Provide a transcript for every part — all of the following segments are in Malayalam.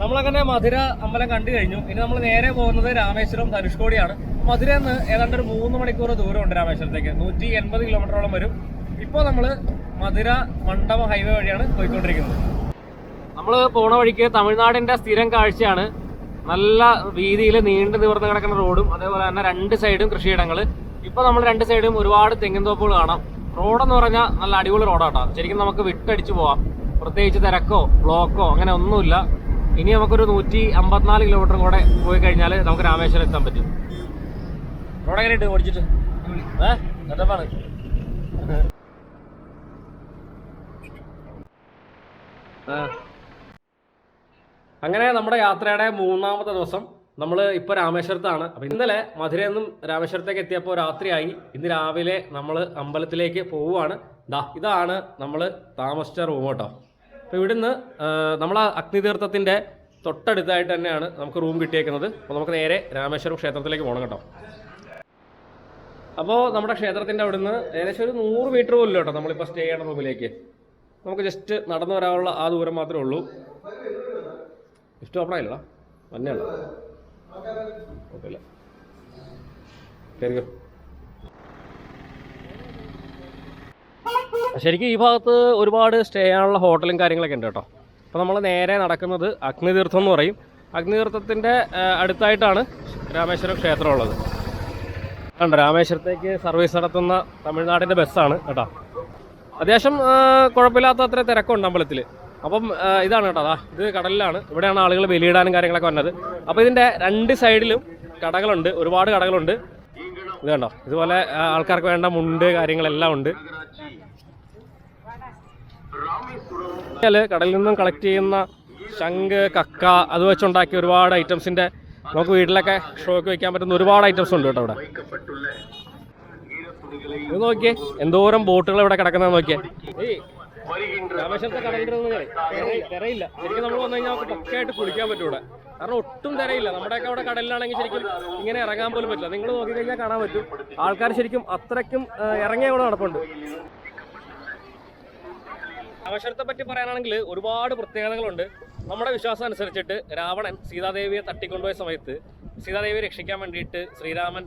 നമ്മളങ്ങനെ മധുര അമ്പലം കണ്ടു കഴിഞ്ഞു. ഇനി നമ്മൾ നേരെ പോകുന്നത് രാമേശ്വരം ധനുഷ്കോടിയാണ് മധുര നിന്ന് ഏതാണ്ട് ഒരു മൂന്ന് മണിക്കൂർ ദൂരമുണ്ട് രാമേശ്വരത്തേക്ക്. നൂറ്റി എൺപത് കിലോമീറ്ററോളം വരും. ഇപ്പോൾ നമ്മൾ മധുര മണ്ഡപം ഹൈവേ വഴിയാണ് പോയിക്കൊണ്ടിരിക്കുന്നത്. നമ്മൾ പോണ വഴിക്ക് തമിഴ്നാടിന്റെ സ്ഥിരം കാഴ്ചയാണ്. നല്ല വീതിയിൽ നീണ്ടു നിവർന്ന് കിടക്കുന്ന റോഡും അതേപോലെ തന്നെ രണ്ട് സൈഡും കൃഷിയിടങ്ങൾ. ഇപ്പോൾ നമ്മൾ രണ്ട് സൈഡും ഒരുപാട് തെങ്ങിൻ തോപ്പുകൾ കാണാം. റോഡെന്ന് പറഞ്ഞാൽ നല്ല അടിപൊളി റോഡാട്ടോ. ശരിക്കും നമുക്ക് വിട്ടടിച്ചു പോവാം. പ്രത്യേകിച്ച് തിരക്കോ ബ്ലോക്കോ അങ്ങനെ ഒന്നുമില്ല. ഇനി നമുക്കൊരു നൂറ്റി അമ്പത്തിനാല് കിലോമീറ്റർ കൂടെ പോയി കഴിഞ്ഞാൽ നമുക്ക് രാമേശ്വരം എത്താൻ പറ്റും. റോഡ് എങ്ങനെയുണ്ട് ഓടിച്ചിട്ട്? ഏഹ് സെറ്റപ്പാണ് അങ്ങനെ നമ്മുടെ യാത്രയുടെ മൂന്നാമത്തെ ദിവസം നമ്മൾ ഇപ്പോൾ രാമേശ്വരത്താണ്. അപ്പോൾ ഇന്നലെ മധുരയിൽ നിന്നും രാമേശ്വരത്തേക്ക് എത്തിയപ്പോൾ രാത്രിയായി. ഇന്ന് രാവിലെ നമ്മൾ അമ്പലത്തിലേക്ക് പോവുകയാണ്. ദാ ഇതാണ് നമ്മൾ താമസിച്ച റൂം കേട്ടോ. അപ്പോൾ ഇവിടുന്ന് നമ്മൾ ആ അഗ്നിതീർത്ഥത്തിന്റെ തൊട്ടടുത്തായിട്ട് തന്നെയാണ് നമുക്ക് റൂം കിട്ടിയേക്കുന്നത്. അപ്പോൾ നമുക്ക് നേരെ രാമേശ്വരം ക്ഷേത്രത്തിലേക്ക് പോകണം കേട്ടോ. അപ്പോൾ നമ്മുടെ ക്ഷേത്രത്തിന്റെ അവിടുന്ന് ഏകദേശം ഒരു നൂറ് മീറ്റർ പോലും കേട്ടോ നമ്മളിപ്പോൾ സ്റ്റേ ചെയ്യണ റൂമിലേക്ക്. നമുക്ക് ജസ്റ്റ് നടന്നു വരാനുള്ള ആ ദൂരം മാത്രമേ ഉള്ളൂ. ലിഫ്റ്റ് ഓപ്പൺ ആയില്ലടാ. മഞ്ഞല്ല കുഴപ്പമില്ല. കയറിക്കോ ശരിക്കും ഈ ഭാഗത്ത് ഒരുപാട് സ്റ്റേ ചെയ്യാനുള്ള ഹോട്ടലും കാര്യങ്ങളൊക്കെ ഉണ്ട് കേട്ടോ. അപ്പോൾ നമ്മൾ നേരെ നടക്കുന്നത് അഗ്നിതീർത്ഥം എന്ന് പറയും. അഗ്നിതീർത്ഥത്തിന്റെ അടുത്തായിട്ടാണ് രാമേശ്വരം ക്ഷേത്രം ഉള്ളത്. കണ്ടോ രാമേശ്വരത്തേക്ക് സർവീസ് നടത്തുന്ന തമിഴ്നാടിന്റെ ബസ്സാണ് കേട്ടോ. അത്യാവശ്യം കുഴപ്പമില്ലാത്ത അത്ര തിരക്കുണ്ട് അമ്പലത്തിൽ അപ്പം ഇതാണ് കേട്ടോ അതാ ഇത് കടലിലാണ്. ഇവിടെയാണ് ആളുകൾ ബലിയിടാനും കാര്യങ്ങളൊക്കെ വന്നത്. അപ്പോൾ ഇതിന്റെ രണ്ട് സൈഡിലും കടകളുണ്ട് ഒരുപാട് കടകളുണ്ട്. ഇത് കണ്ടോ ഇതുപോലെ ആൾക്കാർക്ക് വേണ്ട മുണ്ട് കാര്യങ്ങളെല്ലാം ഉണ്ട്. കടലിൽ നിന്നും കളക്ട് ചെയ്യുന്ന ശംഖ് കക്ക അത് വെച്ചുണ്ടാക്കിയ ഒരുപാട് ഐറ്റംസിന്റെ നമുക്ക് വീട്ടിലൊക്കെ ഷോക്ക് വയ്ക്കാൻ പറ്റുന്ന ഒരുപാട് ഐറ്റംസ് ഉണ്ട് കേട്ടോ ഇവിടെ. ഇത് നോക്കിയേ എന്തോരം ബോട്ടുകൾ ഇവിടെ കിടക്കുന്നത് നോക്കിയേ. രാമേശ്വരത്തെ കടലിന്റെ തിരയില്ല. ശരിക്കും നമ്മൾ വന്നു കഴിഞ്ഞാൽ നമുക്ക് പക്കയായിട്ട് കുളിക്കാൻ പറ്റും ഇവിടെ. കാരണം ഒട്ടും തിരയില്ല. നമ്മുടെയൊക്കെ അവിടെ കടലിലാണെങ്കിൽ ശരിക്കും ഇങ്ങനെ ഇറങ്ങാൻ പോലും പറ്റില്ല. നിങ്ങൾ നോക്കി കഴിഞ്ഞാൽ കാണാൻ പറ്റും. ആൾക്കാർ ശരിക്കും അത്രയ്ക്കും ഇറങ്ങിയ ഇവിടെ നടപ്പുണ്ട്. രാമേശ്വരത്തെ പറ്റി പറയാനാണെങ്കിൽ ഒരുപാട് പ്രത്യേകതകളുണ്ട്. നമ്മുടെ വിശ്വാസം അനുസരിച്ചിട്ട് രാവണൻ സീതാദേവിയെ തട്ടിക്കൊണ്ടുപോയ സമയത്ത് സീതാദേവിയെ രക്ഷിക്കാൻ വേണ്ടിയിട്ട് ശ്രീരാമൻ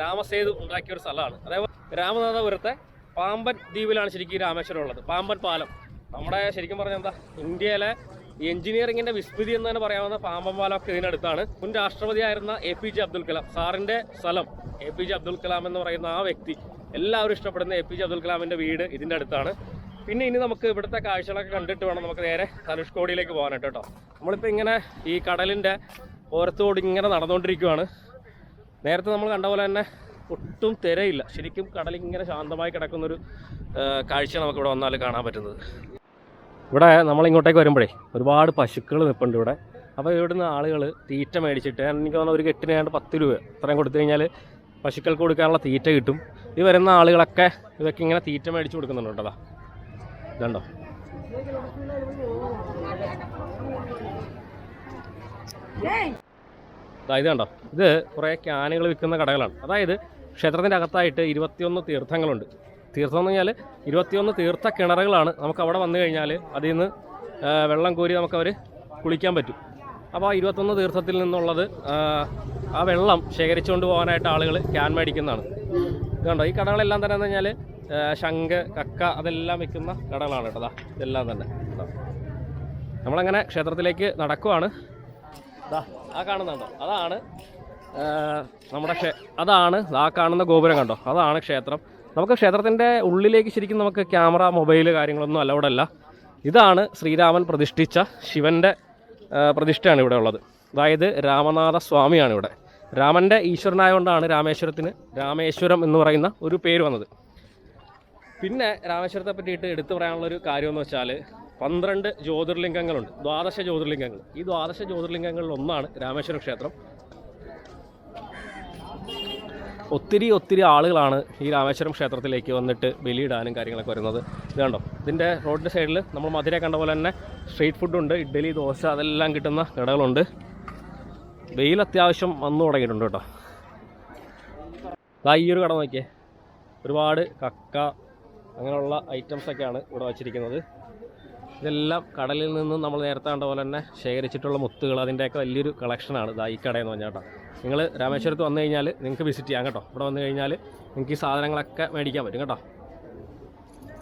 രാമസേതു ഉണ്ടാക്കിയ ഒരു സ്ഥലമാണ്. അതേപോലെ രാമനാഥപുരത്തെ പാമ്പൻ ദ്വീപിലാണ് ശരിക്കും രാമേശ്വരം ഉള്ളത്. പാമ്പൻ പാലം. നമ്മുടെ ശരിക്കും പറഞ്ഞാൽ എന്താ? ഇന്ത്യയിലെ എഞ്ചിനീയറിംഗിന്റെ വിസ്മൃതി എന്ന് തന്നെ പറയാവുന്ന പാമ്പൻ പാലമൊക്കെ ഇതിനടുത്താണ് മുൻ രാഷ്ട്രപതിയായിരുന്ന A P J Abdul Kalam. സാറിന്റെ സ്ഥലം A P J Abdul Kalam എന്ന് പറയുന്ന ആ വ്യക്തി എല്ലാവരും ഇഷ്ടപ്പെടുന്ന എ പി ജെ അബ്ദുൽ കലാമിന്റെ വീട് ഇതിന്റെ അടുത്താണ്. പിന്നെ ഇനി നമുക്ക് ഇവിടുത്തെ കാഴ്ചകളൊക്കെ കണ്ടിട്ട് വേണം നമുക്ക് നേരെ ധനുഷ്കോടിയിലേക്ക് പോകാനായിട്ട് കേട്ടോ. നമ്മളിപ്പോൾ ഇങ്ങനെ ഈ കടലിന്റെ ഓരത്തോട് ഇങ്ങനെ നടന്നുകൊണ്ടിരിക്കുകയാണ് നേരത്തെ നമ്മൾ കണ്ട പോലെ തന്നെ ഒട്ടും തിരയില്ല. ശരിക്കും കടൽ ഇങ്ങനെ ശാന്തമായി കിടക്കുന്നൊരു കാഴ്ച നമുക്കിവിടെ വന്നാൽ കാണാൻ പറ്റുന്നത്. ഇവിടെ നമ്മൾ ഇങ്ങോട്ടേക്ക് വരുമ്പോഴേ ഒരുപാട് പശുക്കൾ നിൽപ്പുണ്ട് ഇവിടെ. അപ്പോൾ ഇവിടുന്ന് ആളുകൾ തീറ്റ മേടിച്ചിട്ട് എനിക്ക് തോന്നുന്നു ഒരു കെട്ടിന് ഏതാണ്ട് പത്ത് രൂപ. അത്രയും കൊടുത്തു കഴിഞ്ഞാൽ പശുക്കൾക്ക് കൊടുക്കാനുള്ള തീറ്റ കിട്ടും. ഈ വരുന്ന ആളുകളൊക്കെ ഇതൊക്കെ ഇങ്ങനെ തീറ്റ മേടിച്ച് കൊടുക്കുന്നുണ്ട് കേട്ടോ. ഇതുണ്ടോ? ഇത് കണ്ടോ? ഇത് കുറേ ക്യാനുകൾ വിൽക്കുന്ന കടകളാണ്. അതായത് ക്ഷേത്രത്തിന്റെ അകത്തായിട്ട് ഇരുപത്തിയൊന്ന് തീർത്ഥങ്ങളുണ്ട്. തീർത്ഥം എന്ന് പറഞ്ഞാൽ ഇരുപത്തിയൊന്ന് തീർത്ഥ കിണറുകളാണ് നമുക്ക് അവിടെ വന്നു കഴിഞ്ഞാൽ അതിൽ നിന്ന് വെള്ളം കോരി നമുക്ക് അവർ കുളിക്കാൻ പറ്റും. അപ്പോൾ ആ ഇരുപത്തൊന്ന് തീർത്ഥത്തിൽ നിന്നുള്ളത് ആ, വെള്ളം ശേഖരിച്ചുകൊണ്ട് പോകാനായിട്ട് ആളുകൾ ക്യാൻ മേടിക്കുന്നതാണ്. ഇതുകൊണ്ടോ കണ്ടോ? ഈ കടകളെല്ലാം തന്നെ എന്ന് പറഞ്ഞാൽ ശംഖ് കക്ക അതെല്ലാം വെക്കുന്ന കടകളാണ് കേട്ടോ ഇതെല്ലാം തന്നെ. നമ്മളങ്ങനെ ക്ഷേത്രത്തിലേക്ക് നടക്കുവാണ്. ആ കാണുന്നുണ്ടോ? അതാണ് നമ്മുടെ അതാണ് ആ കാണുന്ന ഗോപുരം കണ്ടോ? അതാണ് ക്ഷേത്രം. നമുക്ക് ക്ഷേത്രത്തിന്റെ ഉള്ളിലേക്ക് ശരിക്കും നമുക്ക് ക്യാമറ മൊബൈൽ കാര്യങ്ങളൊന്നും അല്ല ഇവിടെ അല്ല ഇതാണ് ശ്രീരാമൻ പ്രതിഷ്ഠിച്ച ശിവന്റെ പ്രതിഷ്ഠയാണ് ഇവിടെ ഉള്ളത്. അതായത് രാമനാഥ സ്വാമിയാണ് ഇവിടെ. രാമന്റെ ഈശ്വരനായതുകൊണ്ടാണ് രാമേശ്വരത്തിന് രാമേശ്വരം എന്ന് പറയുന്ന ഒരു പേര് വന്നത്. പിന്നെ രാമേശ്വരത്തെ പറ്റിയിട്ട് എടുത്തു കാര്യം എന്ന് വെച്ചാൽ പന്ത്രണ്ട് ജ്യോതിർലിംഗങ്ങളുണ്ട്. ദ്വാദശ ജ്യോതിർലിംഗങ്ങൾ. ഈ ദ്വാദശ ജ്യോതിർലിംഗങ്ങളിൽ ഒന്നാണ് രാമേശ്വരം ക്ഷേത്രം. ഒത്തിരി ഒത്തിരി ആളുകളാണ് ഈ രാമേശ്വരം ക്ഷേത്രത്തിലേക്ക് വന്നിട്ട് ബലിയിടാനും കാര്യങ്ങളൊക്കെ വരുന്നത്. ഇത് കണ്ടോ? ഇതിന്റെ റോഡിന്റെ സൈഡിൽ നമ്മൾ മധുര കണ്ട പോലെ തന്നെ സ്ട്രീറ്റ് ഫുഡുണ്ട് ഇഡ്ഡലി ദോശ അതെല്ലാം കിട്ടുന്ന കടകളുണ്ട്. വെയിൽ അത്യാവശ്യം വന്നു തുടങ്ങിയിട്ടുണ്ട് കേട്ടോ. ഈ ഒരു കട നോക്കിയേ. ഒരുപാട് കക്ക അങ്ങനെയുള്ള ഐറ്റംസ് ഒക്കെയാണ് ഇവിടെ വച്ചിരിക്കുന്നത്. ഇതെല്ലാം കടലിൽ നിന്നും നമ്മൾ നേരത്തെ കണ്ട പോലെ തന്നെ ശേഖരിച്ചിട്ടുള്ള മുത്തുകൾ അതിന്റെയൊക്കെ വലിയൊരു കളക്ഷനാണ് ഇതാ ഈ കടയെന്ന് പറഞ്ഞാൽ കേട്ടോ. നിങ്ങൾ രാമേശ്വരത്ത് വന്നു കഴിഞ്ഞാൽ നിങ്ങൾക്ക് വിസിറ്റ് ചെയ്യാം കേട്ടോ. ഇവിടെ വന്നു കഴിഞ്ഞാൽ നിങ്ങൾക്ക് ഈ സാധനങ്ങളൊക്കെ മേടിക്കാൻ പറ്റും കേട്ടോ.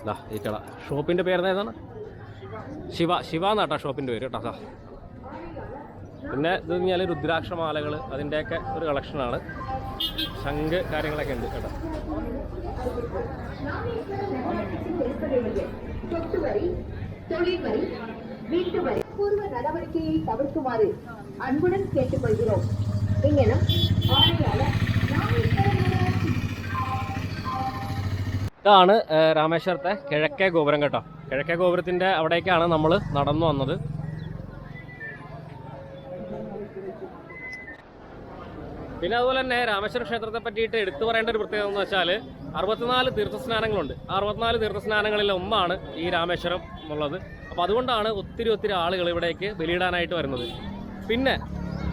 ഇതാ ഈ കട. ഷോപ്പിന്റെ പേര് ഏതാണ് ശിവ ശിവ എന്നാട്ടോ ഷോപ്പിന്റെ പേര് കേട്ടോ ദാ. പിന്നെ ഇത് കഴിഞ്ഞാൽ രുദ്രാക്ഷമാലകൾ അതിൻ്റെയൊക്കെ ഒരു കളക്ഷനാണ് ശംഖ് കാര്യങ്ങളൊക്കെ ഉണ്ട് കേട്ടോ சொத்து வரி தொழில் வரி வீட்டு வரி பூர்வ நடவடிக்கையை தவிர்க்குமாறு அன்புடன் கேட்டுக்கொள்கிறோம் இங்கனம் ஆணையாளர் ராமேஸ்வரம் ഇതാണ് ഏ, രാമേശ്വരത്തെ കിഴക്കേ ഗോപുരം കേട്ടോ കിഴക്കേ ഗോപുരത്തിൻ്റെ അവിടേക്കാണ് നമ്മൾ നടന്നു വന്നത് പിന്നെ അതുപോലെ തന്നെ രാമേശ്വര ക്ഷേത്രത്തെ പറ്റിയിട്ട് എടുത്തു പറയേണ്ട ഒരു പ്രത്യേകത എന്ന് വെച്ചാൽ അറുപത്തിനാല് തീർത്ഥസ്നാനങ്ങളുണ്ട്. അറുപത്തിനാല് തീർത്ഥസ്നാനങ്ങളിൽ ഒന്നാണ് ഈ രാമേശ്വരം എന്നുള്ളത് അപ്പോൾ അതുകൊണ്ടാണ് ഒത്തിരി ഒത്തിരി ആളുകൾ ഇവിടേക്ക് ബലിയിടാനായിട്ട് വരുന്നത്. പിന്നെ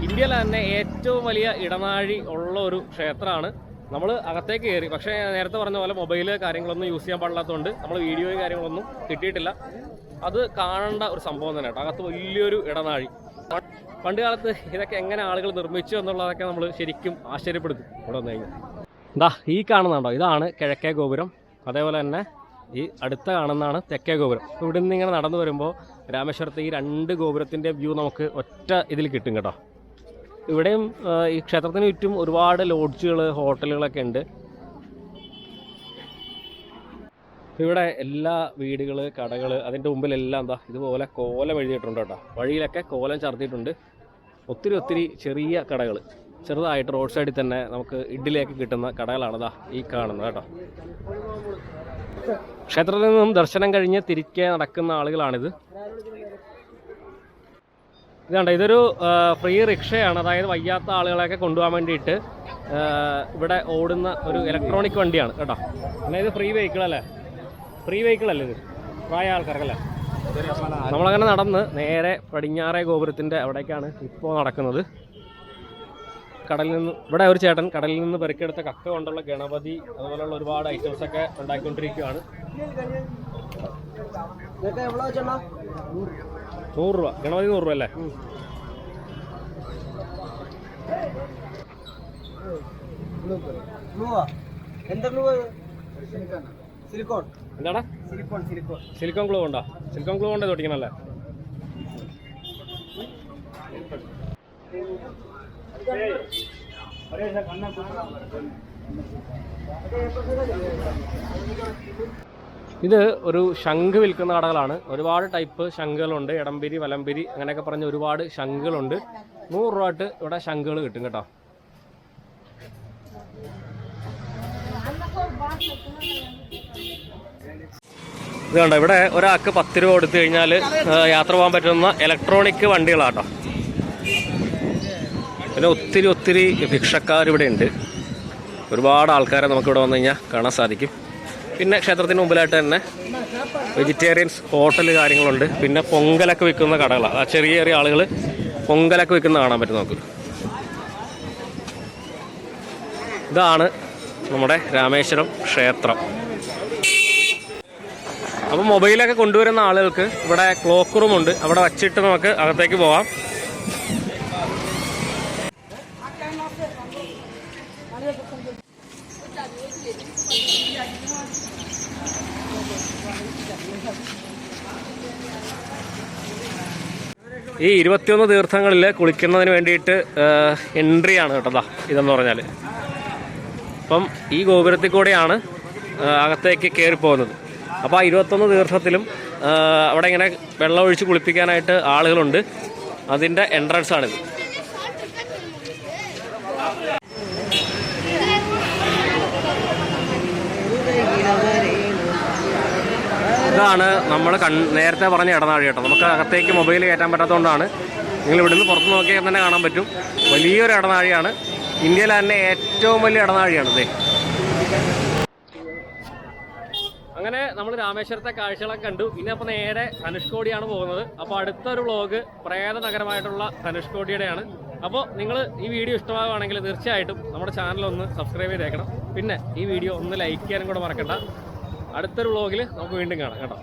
ഇന്ത്യയിലെ തന്നെ ഏറ്റവും വലിയ ഇടനാഴി ഉള്ള ഒരു ക്ഷേത്രമാണ് നമ്മൾ അകത്തേക്ക് കയറി. പക്ഷേ നേരത്തെ പറഞ്ഞ പോലെ മൊബൈൽ കാര്യങ്ങളൊന്നും യൂസ് ചെയ്യാൻ പാടില്ലാത്തതുകൊണ്ട് നമ്മൾ വീഡിയോയും കാര്യങ്ങളൊന്നും കിട്ടിയിട്ടില്ല. അത് കാണേണ്ട ഒരു സംഭവം തന്നെ കേട്ടോ. അകത്ത് വലിയൊരു ഇടനാഴി. പണ്ട് കാലത്ത് ഇതൊക്കെ എങ്ങനെ ആളുകൾ നിർമ്മിച്ചു എന്നുള്ളതൊക്കെ നമ്മൾ ശരിക്കും ആശ്ചര്യപ്പെടുത്തും ഇവിടെ വന്നു കഴിഞ്ഞാൽ. എന്താ ഈ കാണുന്നുണ്ടോ ഇതാണ് കിഴക്കേ ഗോപുരം. അതേപോലെ തന്നെ ഈ അടുത്ത കാണുന്നതാണ് തെക്കേ ഗോപുരം. ഇവിടെ നിന്ന് ഇങ്ങനെ നടന്നു വരുമ്പോൾ രാമേശ്വരത്തെ ഈ രണ്ട് ഗോപുരത്തിന്റെ വ്യൂ നമുക്ക് ഒറ്റ ഇതിൽ കിട്ടും കേട്ടോ. ഇവിടെയും ഈ ക്ഷേത്രത്തിന് ചുറ്റും ഒരുപാട് ലോഡ്ജുകൾ ഹോട്ടലുകളൊക്കെ ഉണ്ട്. ഇവിടെ എല്ലാ വീടുകൾ കടകൾ അതിന്റെ മുമ്പിലെല്ലാം എന്താ ഇതുപോലെ കോലം എഴുതിയിട്ടുണ്ട് കേട്ടോ. വഴിയിലൊക്കെ കോലം ചർത്തിയിട്ടുണ്ട്. ഒത്തിരി ഒത്തിരി ചെറിയ കടകൾ ചെറുതായിട്ട് റോഡ് സൈഡിൽ തന്നെ നമുക്ക് ഇഡ്ഡലിയൊക്കെ കിട്ടുന്ന കടകളാണ് ഈ കാണുന്നത് കേട്ടോ. ക്ഷേത്രത്തിൽ നിന്നും ദർശനം കഴിഞ്ഞ് തിരികെ നടക്കുന്ന ആളുകളാണിത്. ഇതാണ്ട ഇതൊരു ഫ്രീ റിക്ഷയാണ്. അതായത് വയ്യാത്ത ആളുകളെയൊക്കെ കൊണ്ടുപോകാൻ വേണ്ടിയിട്ട് ഇവിടെ ഓടുന്ന ഒരു ഇലക്ട്രോണിക് വണ്ടിയാണ് കേട്ടോ. എന്നാൽ ഇത് ഫ്രീ വെഹിക്കിൾ അല്ലേ? ഫ്രീ വെഹിക്കിൾ അല്ലേ ഇത്? പ്രായ ആൾക്കാർക്കല്ലേ? നമ്മളങ്ങനെ നടന്ന് നേരെ പടിഞ്ഞാറേ ഗോപുരത്തിന്റെ അവിടേക്കാണ് ഇപ്പോൾ നടക്കുന്നത്. കടലിൽ നിന്ന് ഇവിടെ ഒരു ചേട്ടൻ കടലിൽ നിന്ന് പെരുക്കെടുത്ത കക്ക കൊണ്ടുള്ള ഗണപതി അതുപോലുള്ള ഒരുപാട് ഐറ്റംസ് ഒക്കെ ഉണ്ടാക്കിക്കൊണ്ടിരിക്കുകയാണ് നൂറ് രൂപ. ഗണപതി നൂറ് രൂപ അല്ലേ? സിലിക്കോൺ എന്താടാ? സിലിക്കോൺ ഗ്ലൂ ഉണ്ടോ? സിലിക്കോൺ ഗ്ലൂ കൊണ്ട് തൊട്ടിക്കണല്ലേ ഇത് ഒരു ശംഖ് വിൽക്കുന്ന കടകളാണ്. ഒരുപാട് ടൈപ്പ് ശംഖുകളുണ്ട്. ഇടംപിരി വലംപിരി അങ്ങനെയൊക്കെ പറഞ്ഞ ഒരുപാട് ശംഖുകളുണ്ട്. നൂറ് രൂപ ആയിട്ട് ഇവിടെ ശംഖുകൾ കിട്ടും കേട്ടോ. ഇത് ഇവിടെ ഒരാൾക്ക് പത്ത് രൂപ കൊടുത്തു കഴിഞ്ഞാൽ യാത്ര പോകാൻ പറ്റുന്ന ഇലക്ട്രോണിക് വണ്ടികളാട്ടോ. പിന്നെ ഒത്തിരി ഒത്തിരി ഭിക്ഷക്കാർ ഇവിടെ ഉണ്ട്. ഒരുപാട് ആൾക്കാരെ നമുക്ക് ഇവിടെ വന്നു കഴിഞ്ഞാൽ കാണാൻ സാധിക്കും. പിന്നെ ക്ഷേത്രത്തിന് മുമ്പിലായിട്ട് തന്നെ വെജിറ്റേറിയൻസ് ഹോട്ടൽ കാര്യങ്ങളുണ്ട്. പിന്നെ പൊങ്കലൊക്കെ വിൽക്കുന്ന കടകളാണ് ആ ചെറിയ ചെറിയ ആളുകൾ പൊങ്കലൊക്കെ വിൽക്കുന്ന കാണാൻ പറ്റും നമുക്ക്. ഇതാണ് നമ്മുടെ രാമേശ്വരം ക്ഷേത്രം. അപ്പോൾ മൊബൈലൊക്കെ കൊണ്ടുവരുന്ന ആളുകൾക്ക് ഇവിടെ ക്ലോക്ക് റൂം ഉണ്ട്. അവിടെ വച്ചിട്ട് നമുക്ക് അകത്തേക്ക് പോവാം. ഈ ഇരുപത്തിയൊന്ന് തീർത്ഥങ്ങളിൽ കുളിക്കുന്നതിന് വേണ്ടിയിട്ട് എൻട്രി ആണ് കേട്ടോ ദാ ഇതെന്ന് പറഞ്ഞാൽ അപ്പം ഈ ഗോപുരത്തിൽ കൂടെയാണ് അകത്തേക്ക് കയറി പോകുന്നത് അപ്പോൾ ആ ഇരുപത്തൊന്ന് തീർത്ഥത്തിലും അവിടെ ഇങ്ങനെ വെള്ളം ഒഴിച്ച് കുളിപ്പിക്കാനായിട്ട് ആളുകളുണ്ട്. അതിന്റെ എൻട്രൻസ് ആണിത്. ഇതാണ് നമ്മൾ കൺ നേരത്തെ പറഞ്ഞ ഇടനാഴി കേട്ടോ. നമുക്ക് അകത്തേക്ക് മൊബൈൽ കയറ്റാൻ പറ്റാത്തതുകൊണ്ടാണ് നിങ്ങൾ ഇവിടുന്ന് പുറത്ത് നോക്കിയാൽ തന്നെ കാണാൻ പറ്റും. വലിയൊരു ഇടനാഴിയാണ്. ഇന്ത്യയിലെ തന്നെ ഏറ്റവും വലിയ ഇടനാഴിയാണ് ഇതേ അങ്ങനെ നമ്മൾ രാമേശ്വരത്തെ കാഴ്ചകളൊക്കെ കണ്ടു. ഇനി അപ്പോൾ നേരെ ധനുഷ്കോടിയാണ് പോകുന്നത്. അപ്പോൾ അടുത്തൊരു വ്ളോഗ് പ്രേത നഗരമായിട്ടുള്ള ധനുഷ്കോടിയുടെയാണ്. അപ്പോൾ നിങ്ങൾ ഈ വീഡിയോ ഇഷ്ടമാവുകയാണെങ്കിൽ തീർച്ചയായിട്ടും നമ്മുടെ ചാനൽ ഒന്ന് സബ്സ്ക്രൈബ് ചെയ്തേക്കണം. പിന്നെ ഈ വീഡിയോ ഒന്ന് ലൈക്ക് ചെയ്യാനും കൂടെ മറക്കണ്ട. അടുത്തൊരു വ്ളോഗിൽ നമുക്ക് വീണ്ടും കാണാം കേട്ടോ.